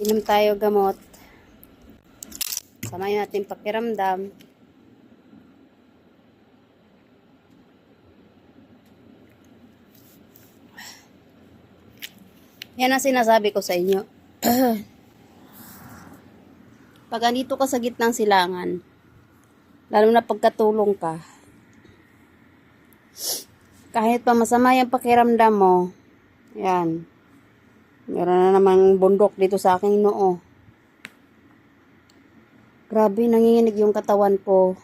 Inom tayo gamot. Samayin natin pakiramdam. Yan ang sinasabi ko sa inyo. Pag andito ka sa gitnang silangan, lalo na pagkatulong ka, kahit pa masama yung pakiramdam mo, yan, meron na namang bundok dito sa aking noo. Grabe, nanginginig yung katawan ko.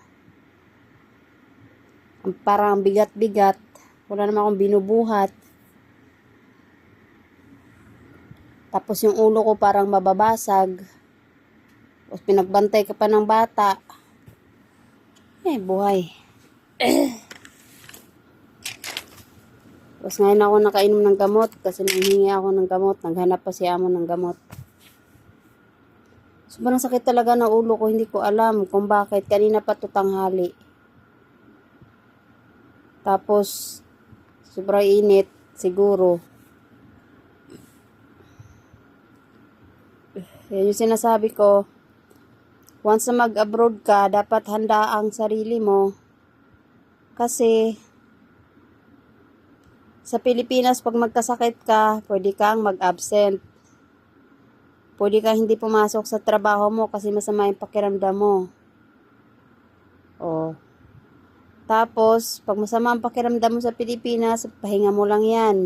Ang Parang bigat-bigat. Wala naman akong binubuhat. Tapos yung ulo ko parang mababasag. Tapos pinagbantay ka pa ng bata. Eh, buhay. Tapos ngayon ako nakainom ng gamot kasi nanghingi ako ng gamot. Naghanap pa si amo ng gamot. Sobrang sakit talaga ng ulo ko. Hindi ko alam kung bakit. Kanina pa to tanghali. Tapos, sobrang init. Siguro. Yan yung sinasabi ko. Once na mag-abroad ka, dapat handa ang sarili mo. Kasi, sa Pilipinas, pag magkasakit ka, pwede kang mag-absent. Pwede kang hindi pumasok sa trabaho mo kasi masama yung pakiramdam mo. O. Tapos, pag masama ang pakiramdam mo sa Pilipinas, pahinga mo lang yan.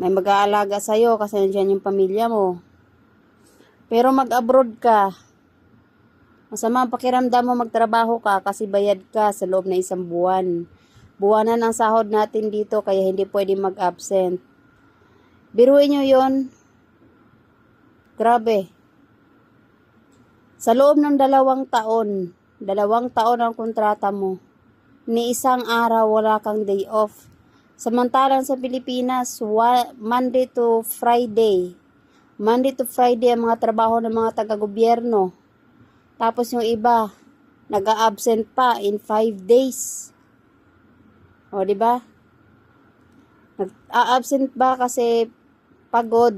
May mag-aalaga sa'yo kasi nandiyan yung pamilya mo. Pero mag-abroad ka. Masama ang pakiramdam mo magtrabaho ka kasi bayad ka sa loob na isang buwan. Buwanan ang sahod natin dito kaya hindi pwede mag-absent. Biruin nyo yon. Grabe. Sa loob ng dalawang taon, dalawang taon ang kontrata mo, ni isang araw wala kang day off. Samantalang sa Pilipinas, Monday to Friday, Monday to Friday ang mga trabaho ng mga taga-gobyerno. Tapos yung iba, nag-absent pa in 5 days. O, di ba? Nag-absent ba kasi pagod,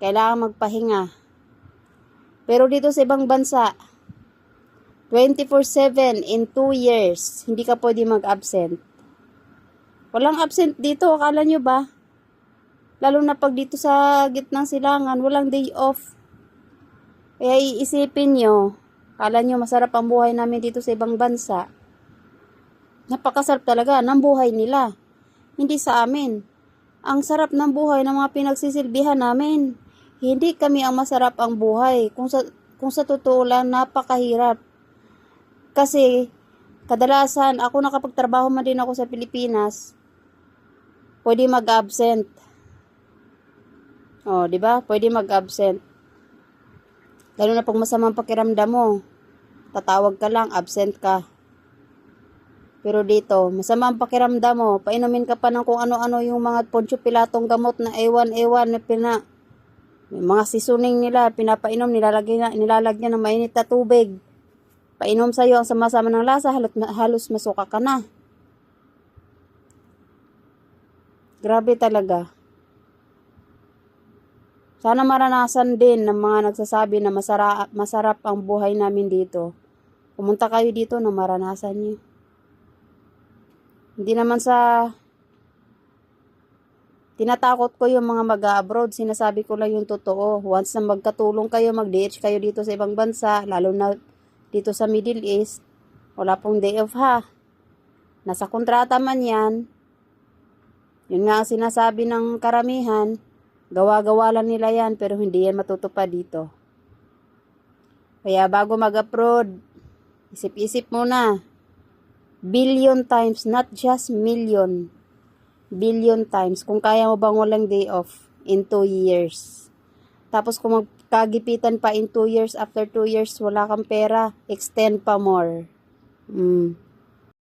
kailangan magpahinga. Pero dito sa ibang bansa, 24-7 in 2 years, hindi ka pwede mag-absent. Walang absent dito, akala nyo ba? Lalo na pag dito sa gitnang silangan, walang day off. Kaya iisipin nyo, akala nyo masarap ang buhay namin dito sa ibang bansa. Napakasarap talaga ng buhay nila. Hindi sa amin. Ang sarap ng buhay ng mga pinagsisilbihan namin. Hindi kami ang masarap ang buhay. Kung sa, kung sa totoo lang, napakahirap. Kasi, kadalasan, ako nakapagtrabaho man din ako sa Pilipinas, pwede mag-absent. Oh, di ba? Pwede mag-absent. Lalo na pag masamang pakiramdam mo, tatawag ka lang, absent ka. Pero dito, masama ang pakiramdam mo, painumin ka pa ng kung ano-ano yung mga Poncho Pilatong gamot na ewan-ewan na pina, yung mga sisuning nila, pinapainom, nilalagyan, nilalagyan ng mainit na tubig. Painom sa'yo ang sama-sama ng lasa, halos, halos masuka ka na. Grabe talaga. Sana maranasan din ng mga nagsasabi na masara, masarap ang buhay namin dito. Pumunta kayo dito na maranasan niyo. Hindi naman sa tinatakot ko yung mga mag-abroad. Sinasabi ko lang yung totoo. Once na magkatulong kayo, mag-DH kayo dito sa ibang bansa, lalo na dito sa Middle East, wala pong day off ha. Nasa kontrata man yan. Yun nga ang sinasabi ng karamihan. Gawa-gawa lang nila yan pero hindi yan matutupad dito. Kaya bago mag-abroad, isip-isip muna. Billion times, not just million. Billion times. Kung kaya mo bang walang day off in 2 years. Tapos kung magkagipitan pa in 2 years, after 2 years, wala kang pera, extend pa more. Mm.